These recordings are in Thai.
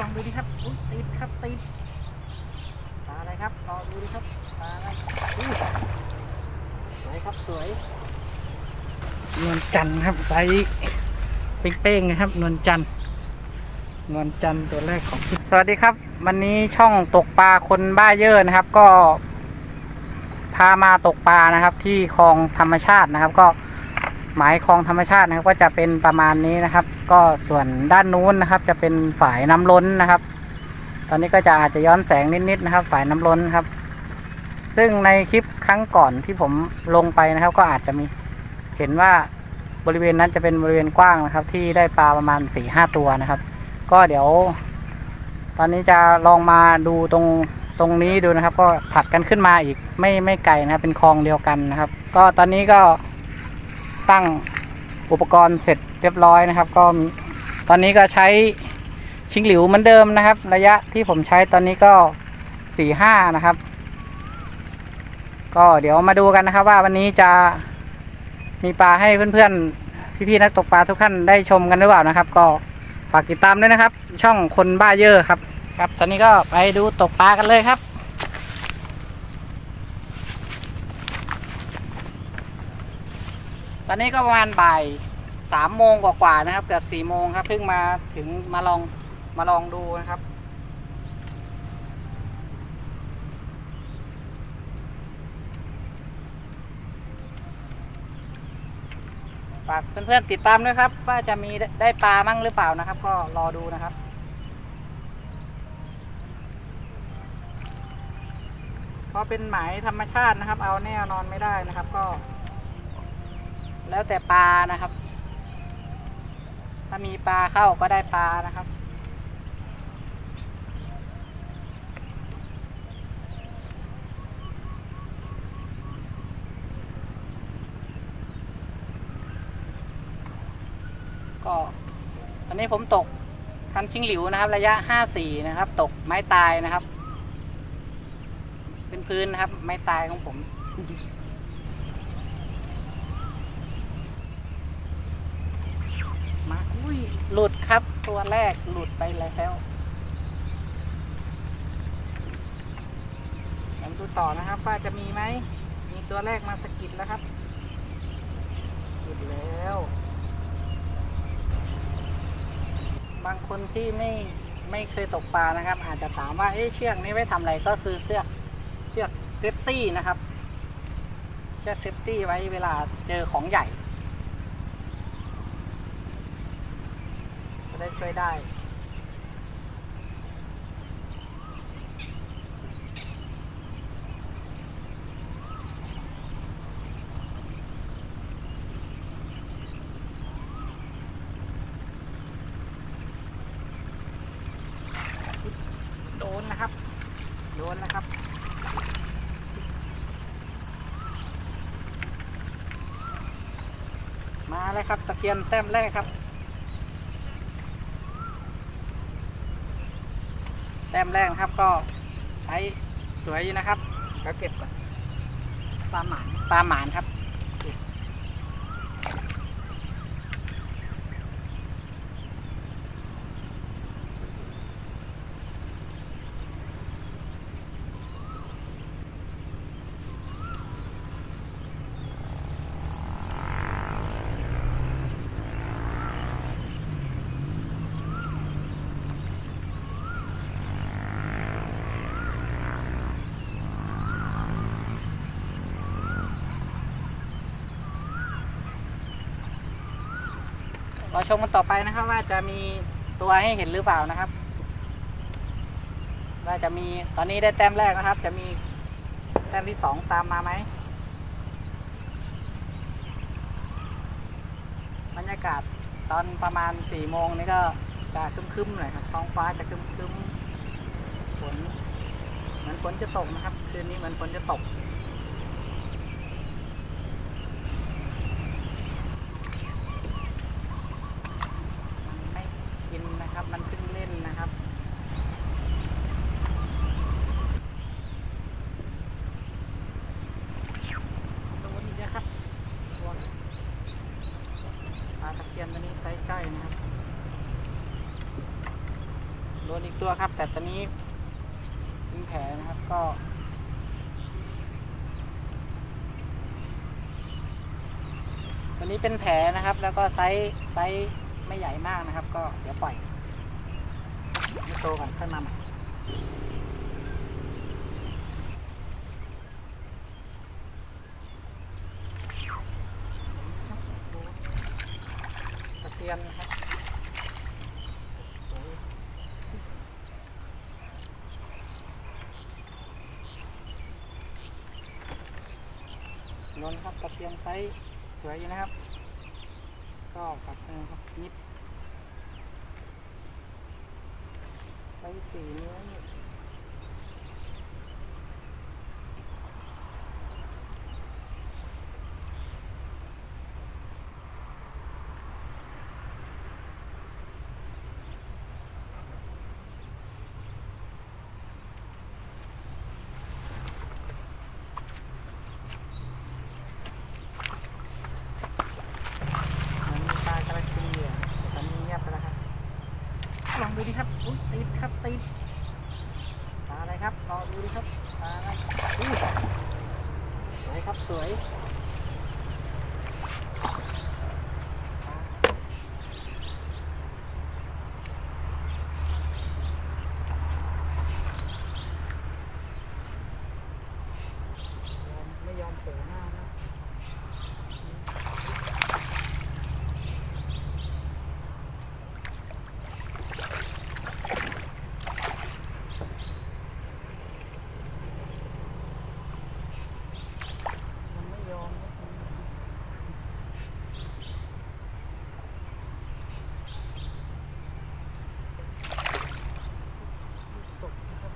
ลองดูดิครับอุ๊ยติดครับติดปลาอะไรครับรองดูดิครับปลาอะไรอุ๊ยสวยครับสวยนวลจันทร์ครับไซส์เป้งๆนะครับนวลจันทร์นวลจันทร์ตัวแรกของสวัสดีครับ วันนี้ช่องตกปลาคนบ้าเยอะนะครับ ก็ พามาตกปลานะครับ ที่คลองธรรมชาตินะครับ ก็หมายคลองธรรมชาตินะครับ ก็จะเป็นประมาณนี้นะครับ ก็ส่วนด้านนู้นนะครับ จะเป็นฝ่ายน้ำล้นนะครับ ตอนนี้ก็จะอาจจะย้อนแสงนิดๆนะครับฝ่ายน้ำล้นครับ ซึ่งในคลิปครั้งก่อนที่ผมลงไปนะครับ ก็อาจจะมีเห็นว่าบริเวณนั้นจะเป็นบริเวณกว้างนะครับ ที่ได้ปลาประมาณ4ี่ห้าตัวนะครับ ก็เดี๋ยว ตอนนี้จะลองมาดูตรงตรงนี้ดูนะครับ ก็ผัดกันขึ้นมาอีกไม่ไม่ไกลนะครับ เป็นคลองเดียวกันนะครับ ก็ตอนนี้ก็ตั้งอุปกรณ์เสร็จ เรียบร้อยนะครับ ก็ตอนนี้ก็ใช้ชิงหลิวเหมือนเดิมนะครับ ระยะที่ผมใช้ตอนนี้ก็สี่ห้านะครับ ก็เดี๋ยวมาดูกันนะครับ ว่าวันนี้จะมีปลาให้เพื่อนๆพี่ๆนักตกปลาทุกท่านได้ชมกันหรือเปล่านะครับ ก็ฝากติดตามด้วยนะครับ ช่องคนบ้าเยอะครับ ครับ ตอนนี้ก็ไปดูตกปลากันเลยครับตอนนี้ก็ประมาณบ่าย สามโมงกว่าๆนะครับเกือบสี่โมงครับเพิ่งมาถึงมาลองมาลองดูนะครับ ฝากเพื่อนๆติดตามด้วยครับ ว่าจะมีได้ปลามั่งหรือเปล่านะครับ ก็รอดูนะครับเพราะเป็นหมายธรรมชาตินะครับ เอาแน่นอนไม่ได้นะครับ ก็ แล้วแต่ปลานะครับ ถ้ามีปลาเข้าก็ได้ปลานะครับก็ตอนนี้ผมตกคันชิงหลิวนะครับ ระยะ 54 นะครับ ตกไม้ตายนะครับ เป็นพื้นนะครับ ไม้ตายของผม มาอุ้ ยหลุดครับตัวแรกหลุดไปแล้วเดี๋ยวมาดูต่อนะครับว่าจะมีไหม มีตัวแรกมาสกิดแล้วครับ หลุดแล้ว บางคนที่ไม่ไม่เคยตกปลานะครับ อาจจะถามว่าเอ๊ะเชือกนี้ไว้ทำอะไรก็คือเชือกเชือกเซฟตี้นะครับ เชือกเซฟตี้ไว้เวลาเจอของใหญ่ จะ ได้ช่วยได้ โดนนะครับ โดนนะครับมาเลยครับตะเพียนแต้มแรกครับ แต้มแรกนะครับก็ใช้สวยอยู่นะครับแล้วเก็บก่อนปลาหมานปลาหมานครับเราชมกันต่อไปนะครับว่าจะมีตัวให้เห็นหรือเปล่านะครับ ว่าจะมีตอนนี้ได้แต้มแรกนะครับ จะมีแต้มที่สองตามมาไหมบรรยากาศตอนประมาณสี่โมงนี่ก็จะคึ้มๆหน่อยครับท้องฟ้าจะคึ้มๆฝนเหมือนฝนจะตกนะครับ คืนนี้เหมือนฝนจะตก มันไม่กินนะครับ มันเพิ่งเล่นนะครับ โดนอีกแล้วครับตัวปลาตะเพีย นตัวนี้ไซส์ใกล้นะครับโดนอีกตัวครับ แต่ตอนนี้ทิ้งแผลนะครับก็ตัวนี้เป็นแผลนะครับ แล้วก็ไซส์ไซส์ไม่ใหญ่มากนะครับ ก็เดี๋ยวปล่อยให้โตก่อนค่อยมาใหม่ตะเกียนนะครับ นนครับตะเพียงไซส์สวยอยู่นะครับ ก็ปัดมือครับนิดไซส์สี่นิ้วนี่เหมือนมีปลากระกินเหยื่อแต่ตอนนี้เงียบไปแล้วครับลองดูดิครับอุ้ยติดครับติดปลาอะไรครับรอ ดูดิครับปลาอะไรอุ้ยสวยครับสวยอมไม่ยอมโผล่หน้านะ มันไม่ยอมครับมันไม่สุกนะครับ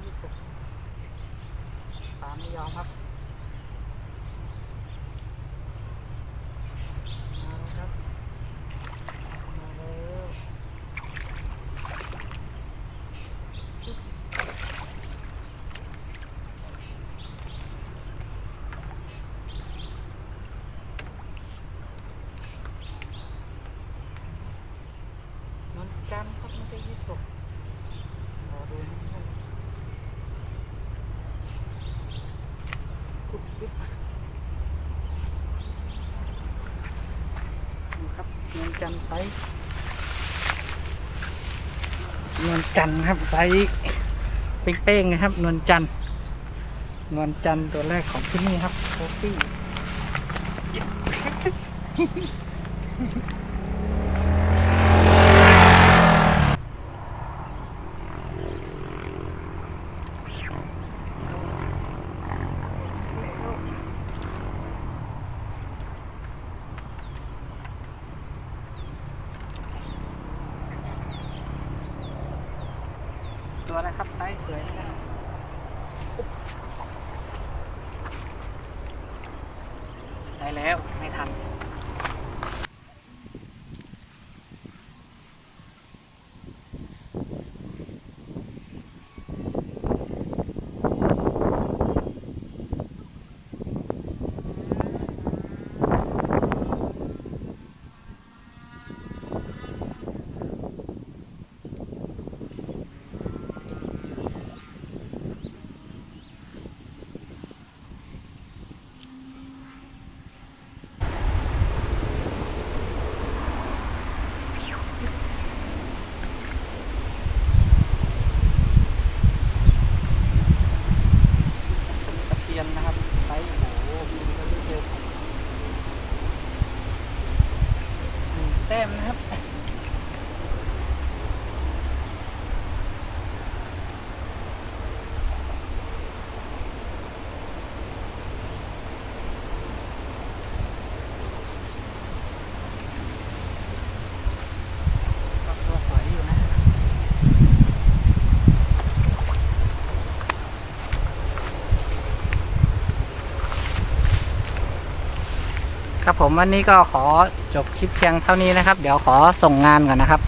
ไม่สุกปลาไม่ ยอมครับมาแล้วครับ มาแล้วนอนจันทร์ครับมันจะยี่สุกรอดูนะครับกุดดิบดูครับ นวลจันทร์ไซส์นวลจันทร์ครับไซส์เป้งๆนะครับ นวลจันทร์นวลจันทร์ตัวแรกของที่นี่ครับโคฟี่ ตัวนะครับไซส์สวยนะครับได้แล้วไม่ทัน รียนนะครับไซส์โอ้โหมีเยอะหนึ่งแต้มนะครับ ก็ตัวสวยอยู่นะ ครับผมวันนี้ก็ขอจบคลิปเพียงเท่านี้นะครับ เดี๋ยวขอส่งงานก่อนนะครับ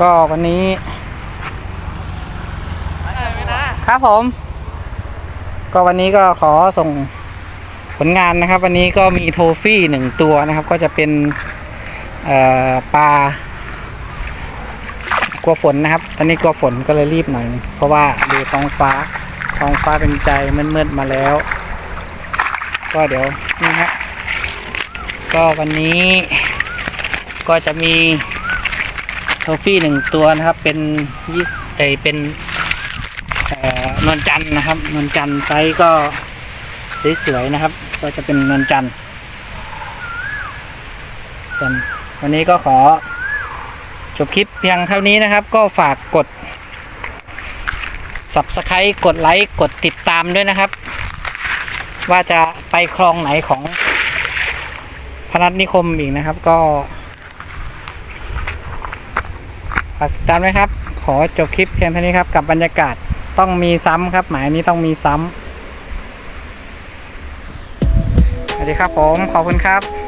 ก็วันนี้ครับผม ก็วันนี้ก็ขอส่งผลงานนะครับ วันนี้ก็มีโทฟี่หนึ่งตัวนะครับ ก็จะเป็นปลา กลัวฝนนะครับ ตอนนี้กลัวฝนก็เลยรีบหน่อย เพราะว่าดูท้องฟ้า ท้องฟ้าเป็นใจมืดๆมาแล้ว ก็เดี๋ยวนี่ฮะก็วันนี้ก็จะมีโทฟี่หนึ่งตัวนะครับ เป็นยี่สเอยเป็นเอ่อนวลจันนะครับนวลจันไซส์ก็สวยๆนะครับ ก็จะเป็นนวลจันทร์ส่วนวันนี้ก็ขอ จบคลิปเพียงเท่านี้นะครับ ก็ฝากกด subscribe กดไลค์กดติดตามด้วยนะครับ ว่าจะไปคลองไหนของพนัสนิคมอีกนะครับ ก็ฝากติดตามนะครับ ขอจบคลิปเพียงเท่านี้ครับ กับบรรยากาศต้องมีซ้ำครับ หมายนี้ต้องมีซ้ำสวัสดีครับผม ขอบคุณครับ